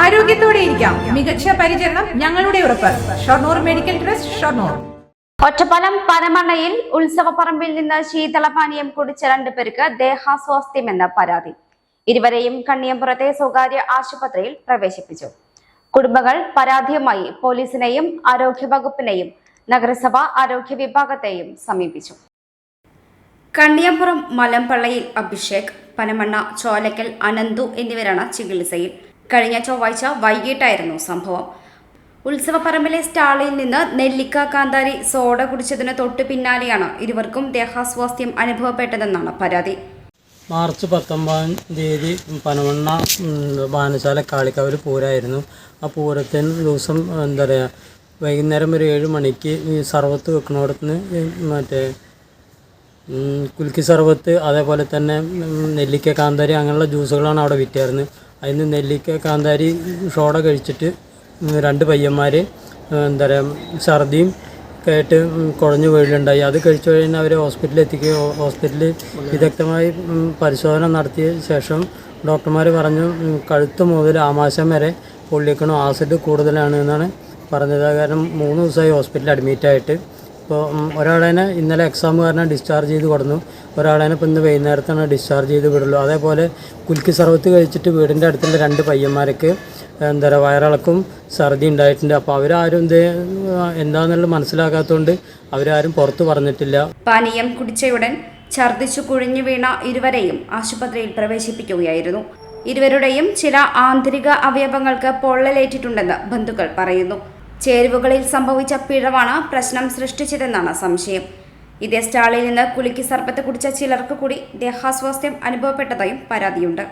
ആരോഗ്യത്തോടെ ഇരിക്കാം. മികച്ച പരിചരണം ഞങ്ങളുടെ ഉറപ്പ്. Shoranur medical trust Shoranur. Ottapalam പനമണ്ണയിൽ ഉത്സവപ്പറമ്പിൽ നിന്ന് ശീതളപാനീയം കുടിച്ച രണ്ടു പേർക്ക് ദേഹാസ്വാസ്ഥ്യമെന്ന പരാതി. ഇരുവരെയും കണ്ണിയമ്പുറത്തെ സ്വകാര്യ ആശുപത്രിയിൽ പ്രവേശിപ്പിച്ചു. കുടുംബങ്ങൾ പരാതിയുമായി പോലീസിനെയും ആരോഗ്യവകുപ്പിനെയും നഗരസഭ ആരോഗ്യ വിഭാഗത്തെയും സമീപിച്ചു. കണ്ണിയമ്പുറം മലമ്പള്ളയിൽ അഭിഷേക് പനമണ്ണ ചോലക്കൽ അനന്തു എന്നിവരാണ് ചികിത്സയിൽ. കഴിഞ്ഞ ചൊവ്വാഴ്ച വൈകിട്ടായിരുന്നു സംഭവം. ഉത്സവപ്പറമ്പിലെ സ്റ്റാളിൽ നിന്ന് നെല്ലിക്ക കാന്താരി സോഡ കുടിച്ചതിന് തൊട്ടു പിന്നാലെയാണ് ഇരുവർക്കും ദേഹാസ്വാസ്ഥ്യം അനുഭവപ്പെട്ടതെന്നാണ് പരാതി. മാർച്ച് പത്തൊമ്പതാം തീയതി പനവണ്ണ വാനശാല കാളിക്കാവിൽ പൂരായിരുന്നു. ആ പൂരത്തിന് ദിവസം എന്താ പറയുക വൈകുന്നേരം ഒരു ഏഴ് മണിക്ക് ഈ സർവത്ത് വെക്കണോടത്തുനിന്ന് മറ്റേ കുൽക്കി സർവത്ത് അതേപോലെ തന്നെ നെല്ലിക്ക കാന്താരി അങ്ങനെയുള്ള ജ്യൂസുകളാണ് അവിടെ വിറ്റായിരുന്നത്. അതിന് നെല്ലിക്ക കാന്താരി ഷോട കഴിച്ചിട്ട് രണ്ട് പയ്യന്മാർ എന്താ പറയുക ഛർദിയും കേട്ട് കുഴഞ്ഞു വീഴുണ്ടായി അത് കഴിച്ചു കഴിഞ്ഞാൽ അവരെ ഹോസ്പിറ്റലിൽ എത്തിക്കുക ഹോസ്പിറ്റലിൽ വിദഗ്ധമായി പരിശോധന നടത്തിയ ശേഷം ഡോക്ടർമാർ പറഞ്ഞു കഴുത്ത് മുതൽ ആമാശം വരെ പൊള്ളിക്കണം ആസിഡ് കൂടുതലാണ് എന്നാണ് പറഞ്ഞത്. കാരണം മൂന്ന് ദിവസമായി ഹോസ്പിറ്റലിൽ അഡ്മിറ്റായിട്ട് ഇപ്പോൾ ഒരാളേനെ ഇന്നലെ എക്സാം കാരണം ഡിസ്ചാർജ് ചെയ്ത് കൊടുന്നു. ഒരാളേനെ ഇപ്പോൾ ഇന്ന് വൈകുന്നേരത്താണ് ഡിസ്ചാർജ് ചെയ്ത് വിടുള്ളൂ. അതേപോലെ കുൽക്കി സർവത്ത് കഴിച്ചിട്ട് വീടിന്റെ അടുത്തുള്ള രണ്ട് പയ്യന്മാർക്ക് എന്താ പറയുക വയറിളക്കും ഛർദി ഉണ്ടായിട്ടുണ്ട്. അപ്പോൾ അവരാരും ഇത് എന്താണെന്നുള്ളത് മനസ്സിലാക്കാത്തതുകൊണ്ട് അവരാരും പുറത്ത് പറഞ്ഞിട്ടില്ല. പാനീയം കുടിച്ചയുടൻ ഛർദ്ദിച്ചു കുഴിഞ്ഞു വീണ ഇരുവരെയും ആശുപത്രിയിൽ പ്രവേശിപ്പിക്കുകയായിരുന്നു. ഇരുവരുടെയും ചില ആന്തരിക അവയവങ്ങൾക്ക് പൊള്ളലേറ്റിട്ടുണ്ടെന്ന് ബന്ധുക്കൾ പറയുന്നു. ചേരുവകളിൽ സംഭവിച്ച പിഴവാണ് പ്രശ്നം സൃഷ്ടിച്ചതെന്നാണ് സംശയം. ഇതേ സ്റ്റാളിൽ നിന്ന് കുലുക്കി സർബത്ത് കുടിച്ച ചിലർക്ക് കൂടി ദേഹാസ്വാസ്ഥ്യം അനുഭവപ്പെട്ടതായും പരാതിയുണ്ട്.